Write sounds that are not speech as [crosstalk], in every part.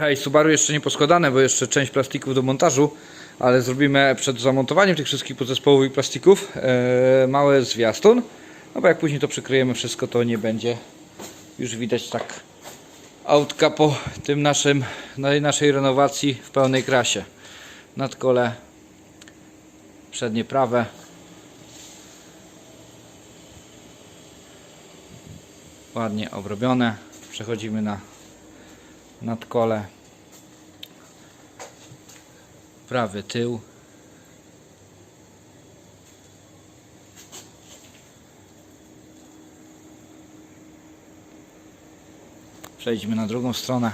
Hej, Subaru jeszcze nie poskładane, bo jeszcze część plastików do montażu, ale zrobimy przed zamontowaniem tych wszystkich podzespołów i plastików e, mały zwiastun. No bo jak później to przykryjemy wszystko, to nie będzie już widać tak autka po tym naszym, na naszej renowacji w pełnej krasie. Nadkole przednie prawe. Ładnie obrobione. Przechodzimy na nadkole. Prawy tył. Przejdźmy na drugą stronę.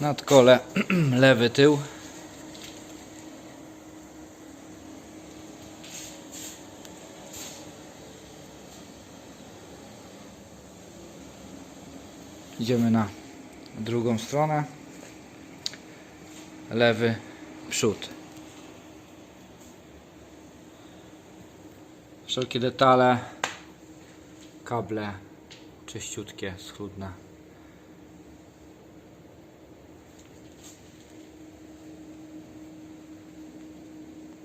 Nadkole [clears throat] lewy tył. Idziemy na drugą stronę. Lewy przód. Wszelkie detale, kable czyściutkie, schludne.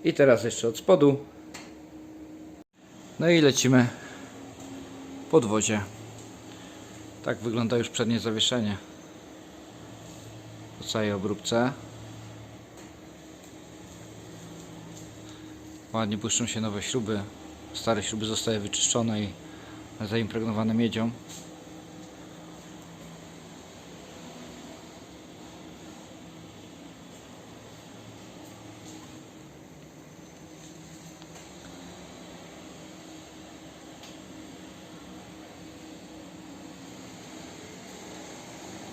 I teraz jeszcze od spodu. No i lecimy podwozie. Tak wygląda już przednie zawieszenie. Po całej obróbce. Ładnie błyszczą się nowe śruby. Stare śruby zostały wyczyszczone i zaimpregnowane miedzią.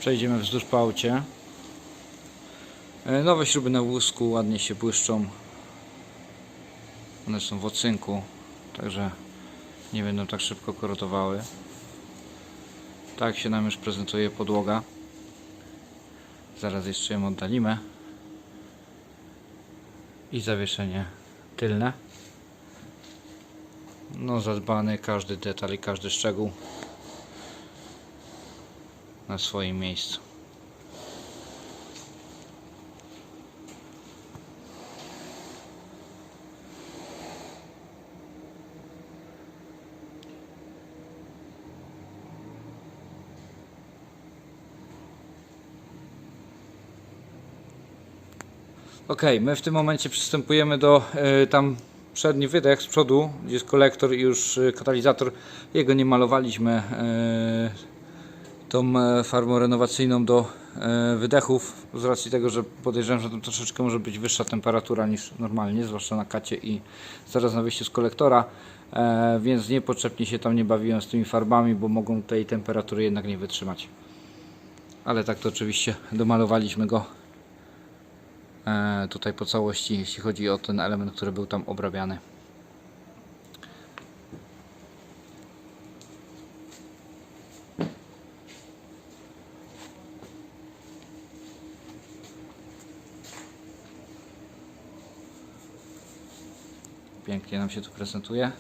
Przejdziemy wzdłuż po aucie. E, Nowe śruby na wózku ładnie się błyszczą. One są w ocynku, także nie będą tak szybko korotowały. Tak się nam już prezentuje podłoga. Zaraz jeszcze ją oddalimy. I zawieszenie tylne. No zadbany każdy detal i każdy szczegół na swoim miejscu. Ok, my w tym momencie przystępujemy do y, tam przedni wydech z przodu, gdzie jest kolektor i już y, katalizator. Jego nie malowaliśmy y, tą e, farbą renowacyjną do e, wydechów z racji tego, że podejrzewam, że tam troszeczkę może być wyższa temperatura niż normalnie, zwłaszcza na kacie i zaraz na wyjściu z kolektora, e, więc niepotrzebnie się tam nie bawiłem z tymi farbami, bo mogą tej temperatury jednak nie wytrzymać. Ale tak to oczywiście domalowaliśmy go tutaj po całości, jeśli chodzi o ten element, który był tam obrabiany. Pięknie nam się tu prezentuje.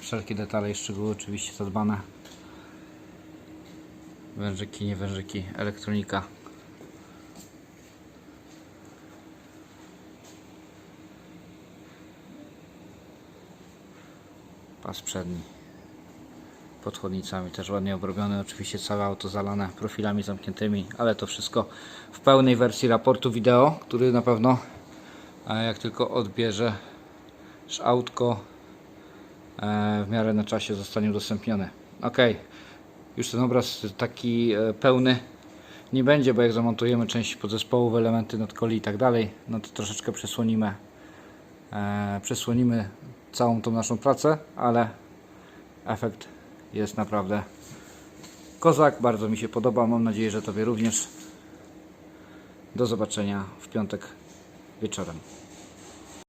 Wszelkie detale i szczegóły oczywiście zadbane. Wężyki, nie wężyki, elektronika. Pas przedni. Pod chodnicami też ładnie obrobione. Oczywiście całe auto zalane profilami zamkniętymi, ale to wszystko w pełnej wersji raportu wideo, który na pewno a jak tylko odbierze autko e, w miarę na czasie zostanie udostępnione. Ok, już ten obraz taki e, pełny nie będzie, bo jak zamontujemy część podzespołów, elementy nadkoli i tak dalej, no to troszeczkę przesłonimy e, przesłonimy całą tą naszą pracę, ale efekt jest naprawdę kozak, bardzo mi się podoba, mam nadzieję, że Tobie również. Do zobaczenia w piątek wieczorem.